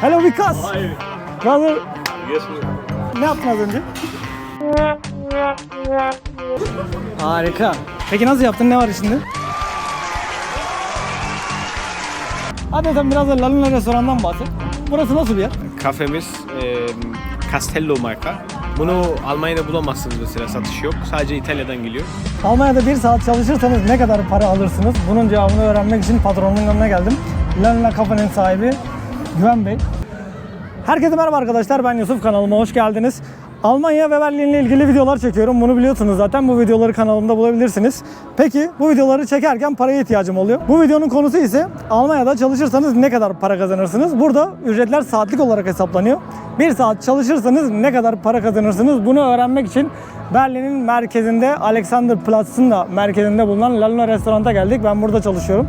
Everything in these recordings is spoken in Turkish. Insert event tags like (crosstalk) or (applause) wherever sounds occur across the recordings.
Hello Vikas. Brother, Yes, ne yaptın az önce? Harika. Peki nasıl yaptın? Ne var içinde? Hadi sen biraz da Laluna restorandan bahset. Burası nasıl bir yer? Kafemiz e, Castello marka. Bunu Almanya'da bulamazsınız mesela satış yok. Sadece İtalya'dan geliyor. Almanya'da bir saat çalışırsanız ne kadar para alırsınız? Bunun cevabını öğrenmek için patronumun yanına geldim. Laluna Kafe'nin sahibi Güven Bey. Herkese merhaba arkadaşlar ben Yusuf kanalıma hoş geldiniz. Almanya ve Berlin ile ilgili videolar çekiyorum. Bunu biliyorsunuz zaten bu videoları kanalımda bulabilirsiniz. Peki bu videoları çekerken paraya ihtiyacım oluyor. Bu videonun konusu ise Almanya'da çalışırsanız ne kadar para kazanırsınız? Burada ücretler saatlik olarak hesaplanıyor. Bir saat çalışırsanız ne kadar para kazanırsınız? Bunu öğrenmek için Berlin'in merkezinde Alexanderplatz'ın da merkezinde bulunan Laluna restoranta geldik. Ben burada çalışıyorum.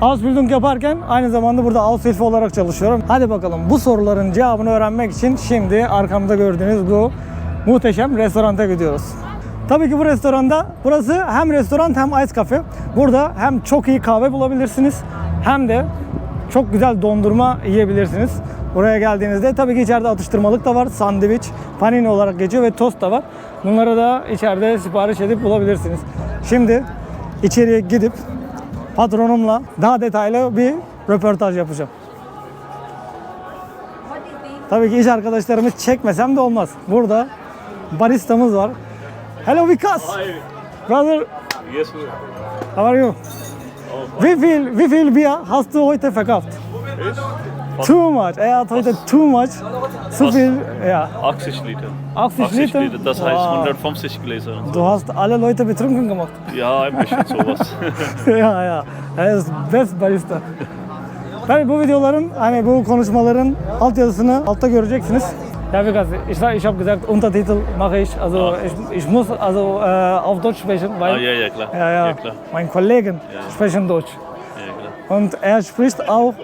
Ausbildung yaparken aynı zamanda burada Aushilfe olarak çalışıyorum. Hadi bakalım bu soruların cevabını öğrenmek için şimdi arkamda gördüğünüz bu muhteşem restoranta gidiyoruz. Tabii ki bu restoranda burası hem restoran hem ice cafe. Burada hem çok iyi kahve bulabilirsiniz hem de çok güzel dondurma yiyebilirsiniz. Buraya geldiğinizde tabii ki içeride atıştırmalık da var. Sandviç, panini olarak geçiyor ve tost da var. Bunları da içeride sipariş edip bulabilirsiniz. Şimdi içeriye gidip patronumla daha detaylı bir röportaj yapacağım. Tabii ki iş arkadaşlarımız çekmesem de olmaz. Burada baristamız var. Hello Vikas. Brother, Yes, how are you? Wie viel, wie viel Bier hast du heute verkauft? Too much. Er hat heute too much. Zu viel, ja. 80 Liter. 80 Liter? Das heißt Wow. 150 Gläser. und so. Du hast alle Leute betrunken gemacht. Ja, ein bisschen sowas. (laughs) ya ya. Er ist best barista. Tabii bu videoların hani bu konuşmaların altyazısını altta göreceksiniz. Ja, wie gesagt, ich, ich habe gesagt, Untertitel mache ich, also ich, ich muss also äh, auf Deutsch sprechen, weil ah, ja, ja, klar. ja, ja, klar. mein Kollegen Ja. sprechen Deutsch. Ja, klar. Und er spricht auch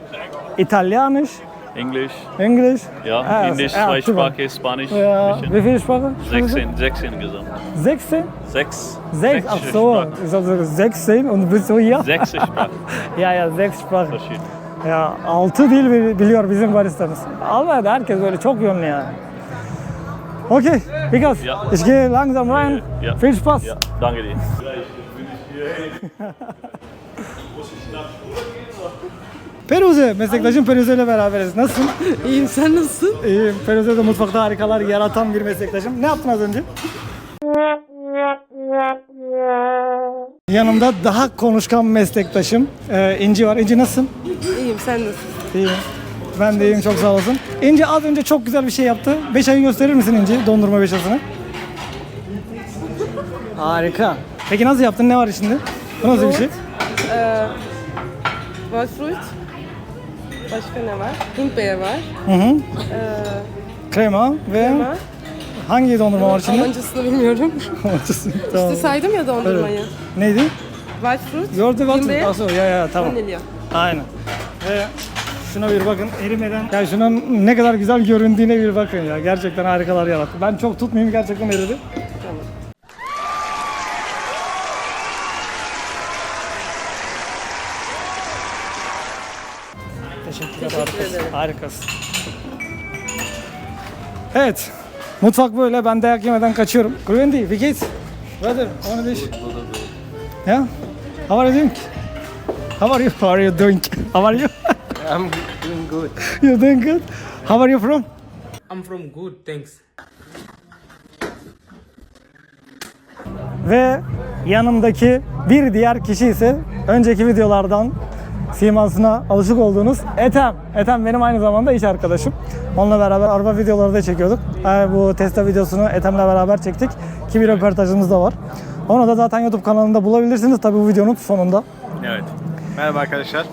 Italienisch, Englisch, Englisch. ja, Ah, Indisch, ja, zweisprachig, Spanisch. Ja, bisschen. wie viele Sprachen? 16, 16 gesamt. 16? Sechs. Sechs, ach so, Sprachen. ich habe 16 und bist du hier? Sechs Sprachen. (laughs) Ya ya sechs Sprachen. Verschieden. Ya altı dil bili- biliyor bizim baristamız. Almanya'da herkes böyle çok yönlü yani. Okey, Vikas, Ja. ich gehe langsam rein. Ja. Viel Spaß. Ja, danke dir. (laughs) Peruze, meslektaşım Peruze ile beraberiz. Nasılsın? İyiyim sen nasılsın? İyiyim. Peruze de mutfakta harikalar yaratan bir meslektaşım. Ne yaptın az önce? Yanımda daha konuşkan meslektaşım ee, İnci var. İnci nasılsın? İyiyim sen nasılsın? İyiyim. Ben de iyiyim çok sağ olasın. İnci az önce çok güzel bir şey yaptı. Beş ayı gösterir misin İnci dondurma beşasını? Harika. Peki nasıl yaptın? Ne var içinde? Bu nasıl bir şey? Ee, Wolfsfruit. Başka ne var? Hindbeer var. Hı hı. Ee, Krema ve ama hangi dondurma var içinde? Almancasını bilmiyorum. tamam. İşte saydım ya dondurmayı. Neydi? Wolfsfruit, Gördü bak. Hindbeer, Asıl ya ya tamam. vanilya. Aynen. Ve şuna bir bakın erimeden. Ya şunun ne kadar güzel göründüğüne bir bakın ya. Gerçekten harikalar yarattı. Ben çok tutmayayım gerçekten eridi. Teşekkürler. Teşekkür harikasın. ederim. Harikasın. Evet. Mutfak böyle. Ben dayak yemeden kaçıyorum. Gründi, wie geht's? Brother, ohne dich. Ja? How are you doing? How are you? How are you doing? How are you? (laughs) I'm doing good. You're doing good? How are you from? I'm from good, thanks. Ve yanımdaki bir diğer kişi ise önceki videolardan simasına alışık olduğunuz Ethem. Ethem benim aynı zamanda iş arkadaşım. Onunla beraber araba videoları da çekiyorduk. Ee, Bu Tesla videosunu Ethem'le beraber çektik. Ki bir röportajımız da var. Onu da zaten YouTube kanalında bulabilirsiniz tabii bu videonun sonunda. Evet. Merhaba arkadaşlar.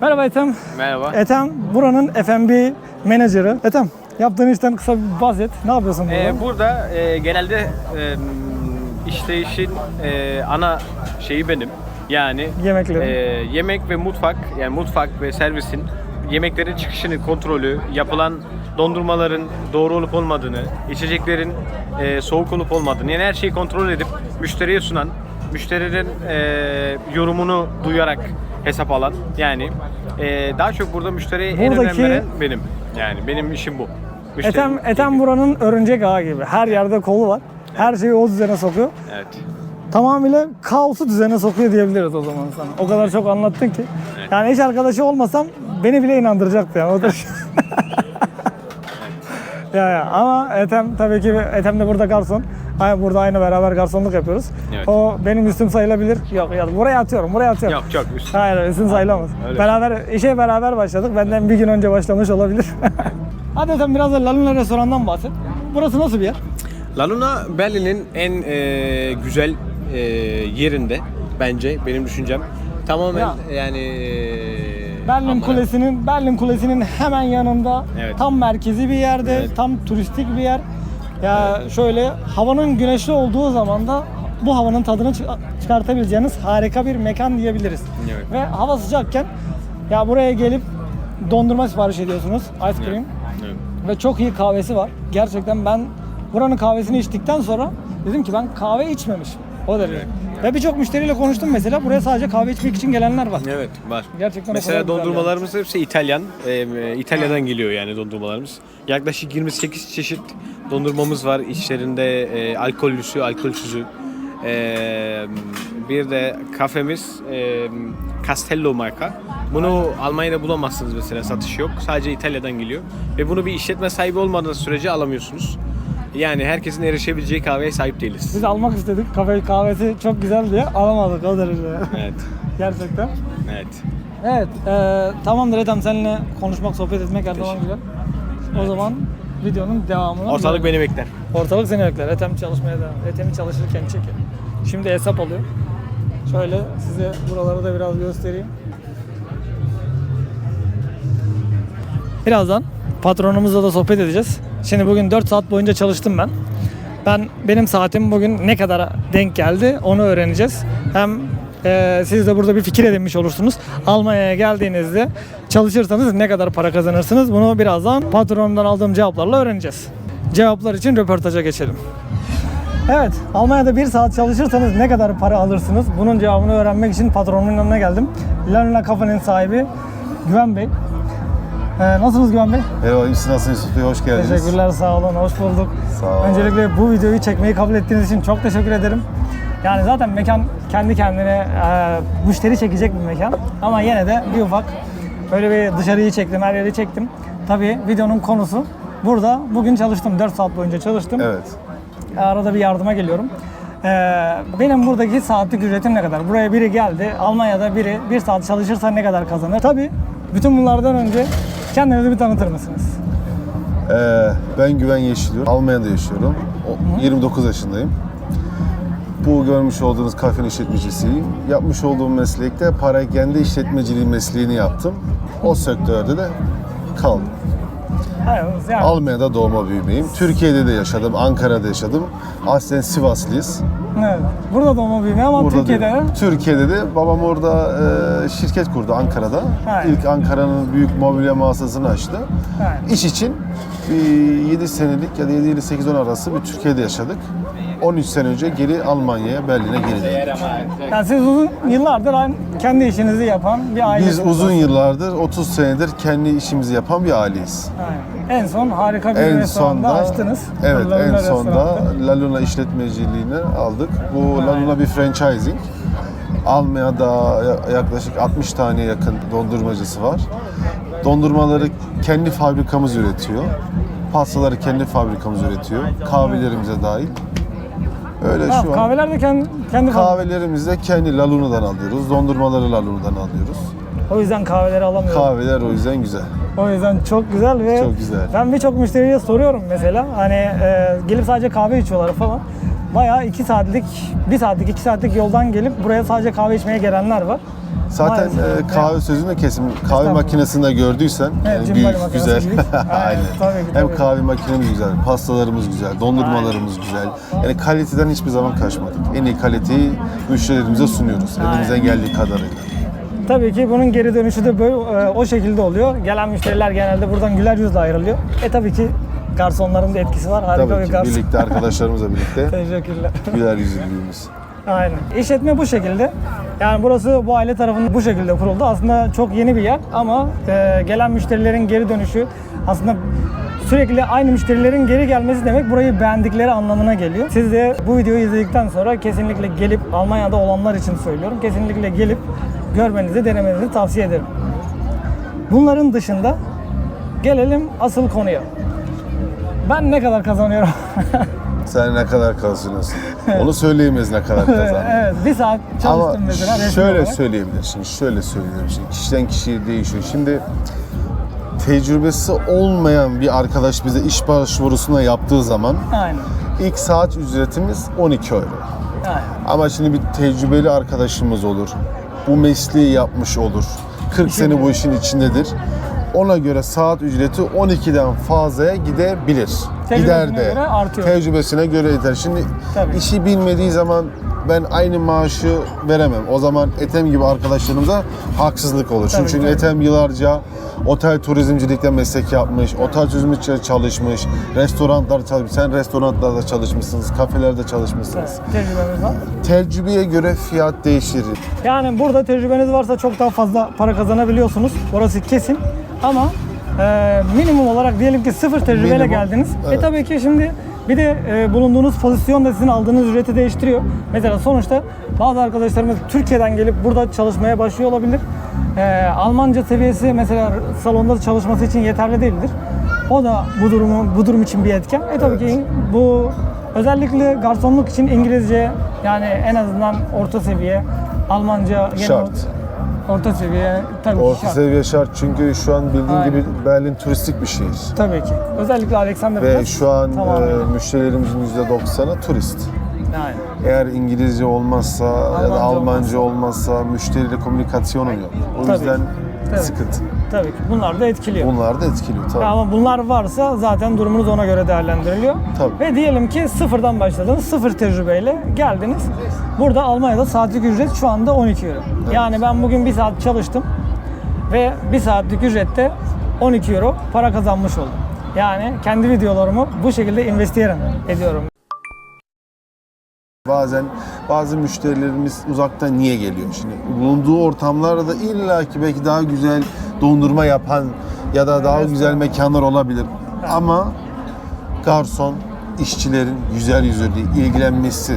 Merhaba Ethem. Merhaba. Ethem buranın F&B menajeri. Ethem yaptığın işten kısa bir bahset. Ne yapıyorsun burada? Ee, burada e, genelde e, işleyişin e, ana şeyi benim. Yani Yemekleri. e, yemek ve mutfak, yani mutfak ve servisin yemeklerin çıkışını, kontrolü, yapılan dondurmaların doğru olup olmadığını, içeceklerin e, soğuk olup olmadığını, yani her şeyi kontrol edip müşteriye sunan müşterinin e, yorumunu duyarak hesap alan yani e, daha çok burada müşteriye en Buradaki- önem veren benim. Yani benim işim bu. Müşterinin Etem, Etem buranın örümcek ağı gibi. Her yerde kolu var. Her şeyi o düzene sokuyor. Evet. Tamamıyla kaosu düzene sokuyor diyebiliriz o zaman sana. O kadar çok anlattın ki. Yani iş arkadaşı olmasam beni bile inandıracaktı yani. O da- (laughs) ya ya ama Ethem tabii ki Ethem de burada garson. Ay- Burada aynı beraber garsonluk yapıyoruz. Evet. O benim üstüm sayılabilir. Yok ya buraya atıyorum, buraya atıyorum. Yok çok üst. Hayır üstün sayılamaz. Öyle. Beraber işe beraber başladık. Benden bir gün önce başlamış olabilir. (laughs) Hadi Ethem biraz da Laluna restorandan bahset. Burası nasıl bir yer? La Luna Berlin'in en e, güzel e, yerinde bence benim düşüncem. Tamamen Ya. yani e, Berlin ama- Kulesi'nin Berlin Kulesi'nin hemen yanında Evet. tam merkezi bir yerde, Evet. tam turistik bir yer. Ya şöyle havanın güneşli olduğu zaman da bu havanın tadını çı- çıkartabileceğiniz harika bir mekan diyebiliriz. Evet. Ve hava sıcakken ya buraya gelip dondurma sipariş ediyorsunuz, ice cream. Evet. Ve çok iyi kahvesi var. Gerçekten ben buranın kahvesini içtikten sonra dedim ki ben kahve içmemişim. O derece. Ve birçok müşteriyle konuştum mesela. Buraya sadece kahve içmek için gelenler var. Evet var. Gerçekten o Mesela kadar güzel dondurmalarımız hepsi İtalyan. Ee, İtalya'dan geliyor yani dondurmalarımız. Yaklaşık 28 çeşit dondurmamız var. İçlerinde e, alkollüsü, alkolsüzü. Ee, bir de kafemiz e, Castello marka. Bunu Almanya'da bulamazsınız mesela satış yok. Sadece İtalya'dan geliyor. Ve bunu bir işletme sahibi olmadığınız sürece alamıyorsunuz. Yani herkesin erişebileceği kahveye sahip değiliz. Biz almak istedik. Kafe kahvesi çok güzel diye alamadık o derece. Evet. (laughs) Gerçekten. Evet. Evet. E, tamamdır Ethem seninle konuşmak, sohbet etmek her zaman güzel. O zaman videonun devamını... Ortalık beni bekler. Ortalık seni bekler. Ethem çalışmaya devam. Ethem'i çalışırken çekin. Şimdi hesap alıyor. Şöyle size buraları da biraz göstereyim. Birazdan patronumuzla da sohbet edeceğiz. Şimdi bugün 4 saat boyunca çalıştım ben. Ben benim saatim bugün ne kadar denk geldi onu öğreneceğiz. Hem e, siz de burada bir fikir edinmiş olursunuz. Almanya'ya geldiğinizde çalışırsanız ne kadar para kazanırsınız bunu birazdan patronumdan aldığım cevaplarla öğreneceğiz. Cevaplar için röportaja geçelim. Evet, Almanya'da bir saat çalışırsanız ne kadar para alırsınız? Bunun cevabını öğrenmek için patronumun yanına geldim. Lanula Kafa'nın sahibi Güven Bey. Ee, nasılsınız Güven Bey? Merhaba, siz nasılsınız Yusuf Bey? Hoş geldiniz. Teşekkürler, sağ olun, hoş bulduk. Sağ olun. Öncelikle bu videoyu çekmeyi kabul ettiğiniz için çok teşekkür ederim. Yani zaten mekan kendi kendine e, müşteri çekecek bir mekan. Ama yine de bir ufak böyle bir dışarıyı çektim, her yeri çektim. Tabii videonun konusu burada. Bugün çalıştım, 4 saat boyunca çalıştım. Evet. Arada bir yardıma geliyorum. Ee, benim buradaki saatlik ücretim ne kadar? Buraya biri geldi, Almanya'da biri bir saat çalışırsa ne kadar kazanır? Tabii bütün bunlardan önce kendinizi bir tanıtır mısınız? Ee, ben Güven Yeşilyurt. Almanya'da yaşıyorum. O- 29 yaşındayım. Bu görmüş olduğunuz kafenin işletmecisiyim. Yapmış olduğum meslekte para kendi işletmeciliği mesleğini yaptım. O sektörde de kaldım. Almanya'da doğma büyümeyim. Türkiye'de de yaşadım, Ankara'da yaşadım. Aslen Sivaslıyız. evet. Burada doğma büyüme ama Burada Türkiye'de da- Türkiye'de de babam orada e, şirket kurdu Ankara'da. Ha. İlk Ankara'nın büyük mobilya mağazasını açtı. Ha. İş için bir 7 senelik ya da 7 ile 8 10 arası bir Türkiye'de yaşadık. 13 sene önce geri Almanya'ya, Berlin'e geri döndük. yani siz uzun yıllardır aynı- kendi işinizi yapan bir aile. Biz uzun yıllardır, 30 senedir kendi işimizi yapan bir aileyiz. En son harika bir En restoranda sonda, açtınız. evet La en Luna sonda restoranda. La Luna işletmeciliğini aldık. Bu La Luna bir franchising. Almanya'da ya- yaklaşık 60 tane yakın dondurmacısı var. Dondurmaları kendi fabrikamız üretiyor. Pastaları kendi fabrikamız üretiyor. Kahvelerimize dahil. Öyle Ha, şu an. kahveler de kendi, kendi Kahvelerimizi de kendi La Luna'dan alıyoruz. Dondurmaları La Luna'dan alıyoruz. O yüzden kahveleri alamıyorum. Kahveler o yüzden güzel. O yüzden çok güzel ve Çok güzel. ben birçok müşteriye soruyorum mesela hani e, gelip sadece kahve içiyorlar falan. Bayağı 2 saatlik, 1 saatlik, 2 saatlik yoldan gelip buraya sadece kahve içmeye gelenler var. Zaten e, kahve sözünü de kesim. Kahve makinesinde gördüysen Evet, cimbali büyük, güzel. Aynen, (laughs) Aynen. tabii Hem kahve makinemiz güzel, pastalarımız güzel, dondurmalarımız güzel. Yani kaliteden hiçbir zaman kaçmadık. En iyi kaliteyi müşterilerimize sunuyoruz. Elimizden geldiği kadarıyla. Tabii ki bunun geri dönüşü de böyle e, o şekilde oluyor. Gelen müşteriler genelde buradan güler yüzle ayrılıyor. E tabii ki garsonların da etkisi var. Harika Tabii bir ki garson. birlikte arkadaşlarımızla birlikte (laughs) Teşekkürler. güler yüzlülüğümüz. Aynen. İşletme bu şekilde. Yani burası bu aile tarafından bu şekilde kuruldu. Aslında çok yeni bir yer ama e, gelen müşterilerin geri dönüşü aslında sürekli aynı müşterilerin geri gelmesi demek burayı beğendikleri anlamına geliyor. Siz de bu videoyu izledikten sonra kesinlikle gelip Almanya'da olanlar için söylüyorum. Kesinlikle gelip görmenizi, denemenizi tavsiye ederim. Bunların dışında gelelim asıl konuya. Ben ne kadar kazanıyorum? (laughs) Sen ne kadar kazanıyorsun? Onu söyleyemeyiz ne kadar kazandın. (laughs) evet, bir saat Ama çalıştım mesela. resmi şöyle olarak. söyleyebilirsin, şöyle söyleyebilirim. Şimdi kişiden kişiye değişiyor. Şimdi tecrübesi olmayan bir arkadaş bize iş başvurusuna yaptığı zaman Aynen. ilk saat ücretimiz 12 euro. Aynen. Ama şimdi bir tecrübeli arkadaşımız olur. Bu mesleği yapmış olur. 40 sene bu işin içindedir. Ona göre saat ücreti 12'den fazlaya gidebilir. Gider de. göre artıyor. Tecrübesine göre yeter. Şimdi Tabii. işi bilmediği zaman ben aynı maaşı veremem. O zaman Etem gibi arkadaşlarımıza haksızlık olur. Tabii, Çünkü tabii. Etem yıllarca otel turizmcilikte meslek yapmış, otel turizmcilikte çalışmış, restoranlarda çalışmış. Sen restoranlarda çalışmışsınız, kafelerde çalışmışsınız. Tecrübemiz var. Tecrübeye göre fiyat değişir. Yani burada tecrübeniz varsa çok daha fazla para kazanabiliyorsunuz. Orası kesin. Ama e, minimum olarak diyelim ki sıfır tecrübeyle Minimum, geldiniz. evet. E tabii ki şimdi bir de e, bulunduğunuz pozisyon da sizin aldığınız ücreti değiştiriyor. Mesela sonuçta bazı arkadaşlarımız Türkiye'den gelip burada çalışmaya başlıyor olabilir. E, Almanca seviyesi mesela salonda çalışması için yeterli değildir. O da bu durumu bu durum için bir etken. E tabii ki bu özellikle garsonluk için İngilizce yani en azından orta seviye Almanca gene Şart. Orta seviye tabii ki Orta şart. seviye şart çünkü şu an bildiğin Aynen. gibi Berlin turistik bir şehir. Tabii ki. Özellikle Alexander Ve şu an e, müşterilerimizin %90'ı turist. yani. Eğer İngilizce olmazsa ya Almanca da Almanca olmazsa müşteriyle komünikasyonun yok. O Tabii. yüzden Tabii. sıkıntı. Tabii ki. Bunlar da etkiliyor. Bunlar da etkiliyor tabii. Ama bunlar varsa zaten durumunuz ona göre değerlendiriliyor. Tabii. Ve diyelim ki sıfırdan başladınız, sıfır tecrübeyle geldiniz. Burada Almanya'da saatlik ücret şu anda 12 euro. Yani ben bugün bir saat çalıştım ve bir saatlik ücrette 12 euro para kazanmış oldum. Yani kendi videolarımı bu şekilde investiyorum ediyorum. Bazen bazı müşterilerimiz uzaktan niye geliyor? Şimdi bulunduğu ortamlarda illaki belki daha güzel dondurma yapan ya da daha güzel mekanlar olabilir. Ama garson işçilerin güzel yüzlülüğü, ilgilenmesi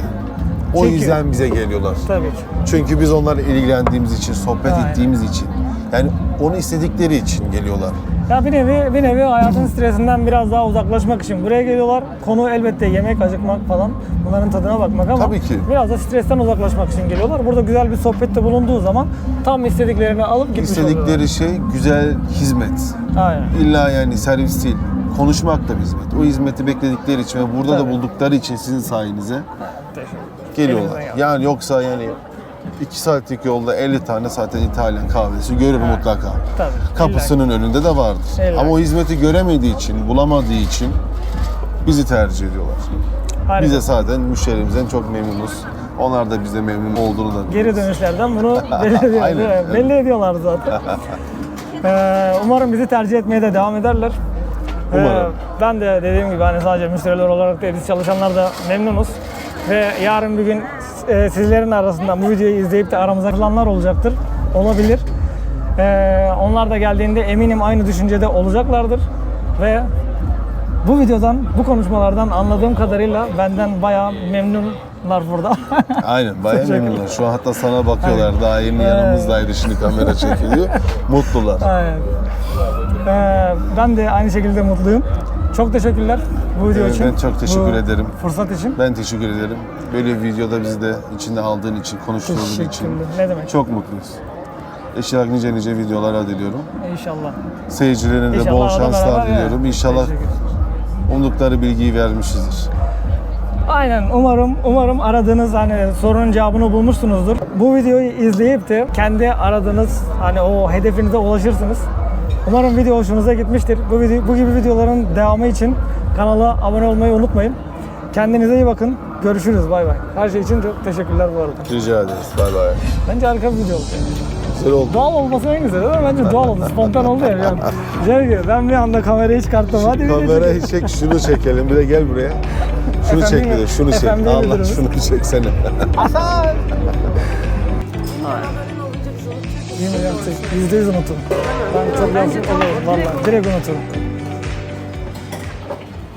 o Çekiyor. yüzden bize geliyorlar. Tabii ki. Çünkü biz onlarla ilgilendiğimiz için, sohbet Aynen. ettiğimiz için. Yani onu istedikleri için geliyorlar. Ya bir nevi bir nevi hayatın stresinden biraz daha uzaklaşmak için buraya geliyorlar. Konu elbette yemek, acıkmak falan. Bunların tadına bakmak ama Tabii ki. biraz da stresten uzaklaşmak için geliyorlar. Burada güzel bir sohbette bulunduğu zaman tam istediklerini alıp gitmiş İstedikleri şey güzel hizmet. oluyorlar. Aynen. İlla yani servis değil. Konuşmak da bir hizmet. O hizmeti bekledikleri için ve burada Tabii. da buldukları için sizin sayenize Teşekkür geliyorlar. Elinizden geldi. Yani yoksa yani 2 saatlik yolda 50 tane zaten İtalyan kahvesi görür mutlaka. Tabii. Kapısının önünde de vardır. İlla. Ama o hizmeti göremediği için, bulamadığı için bizi tercih ediyorlar. Harika. Biz de zaten müşterimizden çok memnunuz. Onlar da bize memnun olduğunu da Geri biliyoruz. dönüşlerden bunu (laughs) belli, ediyor, Aynen, belli ediyorlar zaten. (laughs) Ee, umarım bizi tercih etmeye de devam ederler. Ee, Umarım. ben de dediğim gibi hani sadece müşteriler olarak değil biz çalışanlar da memnunuz. Ve yarın bir gün e, sizlerin arasından bu videoyu izleyip de aramıza katılanlar olacaktır. Olabilir. Ee, onlar da geldiğinde eminim aynı düşüncede olacaklardır. Ve bu videodan, bu konuşmalardan anladığım kadarıyla benden bayağı memnunlar burada. (laughs) Aynen bayağı memnunlar. Şu an hatta sana bakıyorlar. Daha yeni yanımızdaydı. Şimdi kamera çekiliyor. (laughs) Mutlular. Aynen. Ee, ben de aynı şekilde mutluyum. Çok teşekkürler bu video Evet, için. ben çok teşekkür bu ederim. Fırsat için. Ben teşekkür ederim. Böyle bir videoda bizi de içinde aldığın için, konuştuğun için. Ne demek? çok mutluyuz. İnşallah nice nice videolara diliyorum. İnşallah. Seyircilerine de bol şanslar diliyorum. evet. İnşallah umdukları bilgiyi vermişizdir. Aynen umarım umarım aradığınız hani sorunun cevabını bulmuşsunuzdur. Bu videoyu izleyip de kendi aradığınız hani o hedefinize ulaşırsınız. Umarım video hoşunuza gitmiştir. Bu video, bu gibi videoların devamı için kanala abone olmayı unutmayın. Kendinize iyi bakın. Görüşürüz. Bay bay. Her şey için çok teşekkürler bu arada. Rica ederiz. Bay bay. Bence harika bir video oldu. Güzel oldu. Doğal olması en güzeli değil mi? Bence doğal oldu. Spontan oldu ya. Yani. Şey ben bir anda kamerayı çıkarttım. Hadi video Kamerayı çek, şunu çekelim. Bir de gel buraya. Şunu FMB çek bir de, şunu çek. Allah şunu çeksene. Hasan! (laughs) Yemin yaptık. Yüzde yüz unutun. Ben çok yazık olurum valla. Direkt unuturum.